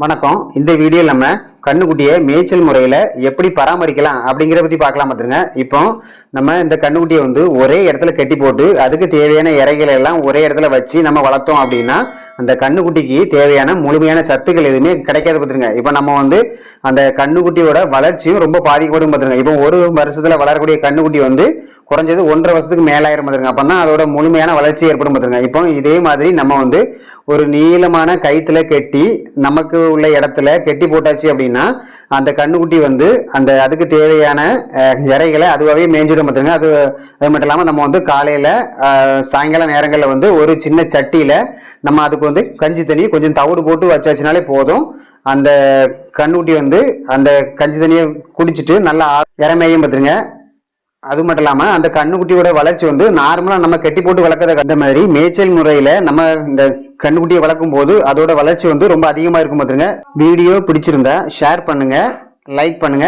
வணக்கம். இந்த வீடியோ நம்ம கண்ணுக்குட்டியை மேய்ச்சல் முறையில் எப்படி பராமரிக்கலாம் அப்படிங்கிறத பற்றி பார்க்கலாம் பார்த்துருங்க இப்போ நம்ம இந்த கண்ணுக்குட்டியை வந்து ஒரே இடத்துல கட்டி போட்டு அதுக்கு தேவையான இறைகளை எல்லாம் ஒரே இடத்துல வச்சு நம்ம வளர்த்தோம் அப்படின்னா அந்த கண்ணுக்குட்டிக்கு தேவையான முழுமையான சத்துக்கள் எதுவுமே கிடைக்காது பார்த்துருங்க. இப்போ நம்ம வந்து அந்த கண்ணுக்குட்டியோட வளர்ச்சியும் ரொம்ப பாதிக்கப்படும் பார்த்துருங்க. இப்போ ஒரு வருஷத்தில் வளரக்கூடிய கண்ணுக்குட்டி வந்து குறைஞ்சது ஒன்றரை வருஷத்துக்கு மேலாயிரம் பார்த்துருங்க. அப்போ தான் அதோட முழுமையான வளர்ச்சி ஏற்படும் பார்த்துருங்க. இப்போ இதே மாதிரி நம்ம வந்து ஒரு நீளமான கயிற்றுல கட்டி நமக்கு உள்ள இடத்துல கெட்டி போட்டாச்சு அப்படின்னா அந்த கண்ணுக்குட்டி வந்து அந்த அதுக்கு தேவையான இறைகளை அதுவாகவே மேய்ஞ்சிடும் பார்த்துருங்க. அது அது மட்டும் இல்லாமல் நம்ம வந்து காலையில் சாயங்கால நேரங்களில் வந்து ஒரு சின்ன சட்டியில் நம்ம அதுக்கு வந்து கஞ்சி தண்ணியை கொஞ்சம் தவிடு போட்டு வச்சாச்சுனாலே போதும். அந்த கண்ணுட்டி வந்து அந்த கஞ்சி தண்ணியை குடிச்சிட்டு நல்லா இறமையும் பார்த்துருங்க. அது மட்டும் இல்லாமல் அந்த கண்ணுக்குட்டியோட வளர்ச்சி வந்து நார்மலாக நம்ம கட்டி போட்டு வளர்க்கறத அந்த மாதிரி மேய்ச்சல் முறையில் நம்ம இந்த கண்ணுக்குட்டியை வளர்க்கும் போது அதோட வளர்ச்சி வந்து ரொம்ப அதிகமாக இருக்கும் பார்த்துருங்க. வீடியோ பிடிச்சிருந்தா ஷேர் பண்ணுங்க லைக் பண்ணுங்க.